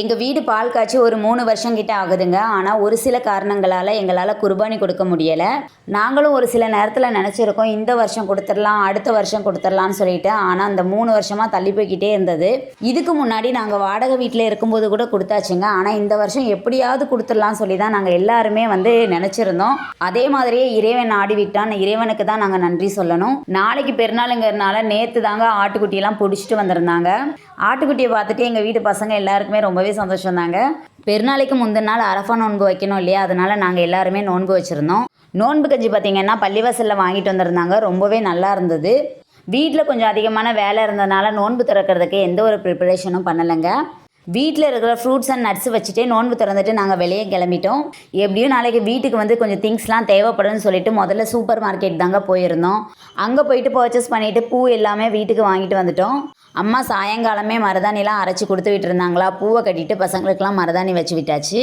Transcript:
எங்கள் வீடு பால் காய்ச்சி ஒரு மூணு வருஷம் கிட்ட ஆகுதுங்க. ஆனால் ஒரு சில காரணங்களால் எங்களால் குர்பானி கொடுக்க முடியலை. நாங்களும் ஒரு சில நேரத்தில் நினச்சிருக்கோம் இந்த வருஷம் கொடுத்துடலாம் அடுத்த வருஷம் கொடுத்துடலான்னு சொல்லிட்டு. ஆனால் அந்த மூணு வருஷமாக தள்ளி போய்கிட்டே இருந்தது. இதுக்கு முன்னாடி நாங்கள் வாடகை வீட்டில் இருக்கும்போது கூட கொடுத்தாச்சுங்க. ஆனால் இந்த வருஷம் எப்படியாவது கொடுத்துடலாம்னு சொல்லி தான் நாங்கள் எல்லாருமே வந்து நினச்சிருந்தோம். அதே மாதிரியே இறைவன் ஆடி விட்டான். இறைவனுக்கு தான் நாங்கள் நன்றி சொல்லணும். நாளைக்கு பெருநாளுங்கிறதுனால நேற்று தாங்க ஆட்டுக்குட்டியெல்லாம் பிடிச்சிட்டு வந்திருந்தாங்க. ஆட்டுக்குட்டியை பார்த்துட்டு எங்கள் வீட்டு பசங்க எல்லாருக்குமே ரொம்பவே சந்தோஷம் தாங்க. பெருநாளைக்கு முந்தின நாள் அரஃபா நோன்பு வைக்கணும் இல்லையா? அதனால் நாங்கள் எல்லாருமே நோன்பு வச்சுருந்தோம். நோன்பு கஞ்சி பார்த்தீங்கன்னா பள்ளிவாசலில் வாங்கிட்டு வந்திருந்தாங்க. ரொம்பவே நல்லா இருந்தது. வீட்டில் கொஞ்சம் அதிகமான வேலை இருந்ததுனால நோன்பு திறக்கிறதுக்கு எந்த ஒரு ப்ரிப்பரேஷனும் பண்ணலைங்க. வீட்டில் இருக்கிற ஃப்ரூட்ஸ் அண்ட் நட்ஸ் வச்சுட்டே நோன்பு திறந்துட்டு நாங்கள் வெளியே கிளம்பிட்டோம். எப்படியும் நாளைக்கு வீட்டுக்கு வந்து கொஞ்சம் திங்ஸ்லாம் தேவைப்படும்னு சொல்லிட்டு முதல்ல சூப்பர் மார்க்கெட் தாங்க போயிருந்தோம். அங்கே போயிட்டு பர்ச்சேஸ் பண்ணிவிட்டு பூ எல்லாமே வீட்டுக்கு வாங்கிட்டு வந்துட்டோம். அம்மா சாயங்காலமே மருதாணிலாம் அரைச்சி கொடுத்து விட்டுருந்தாங்களா பூவை கட்டிட்டு பசங்களுக்கெல்லாம் மருதாணி வச்சு விட்டாச்சு.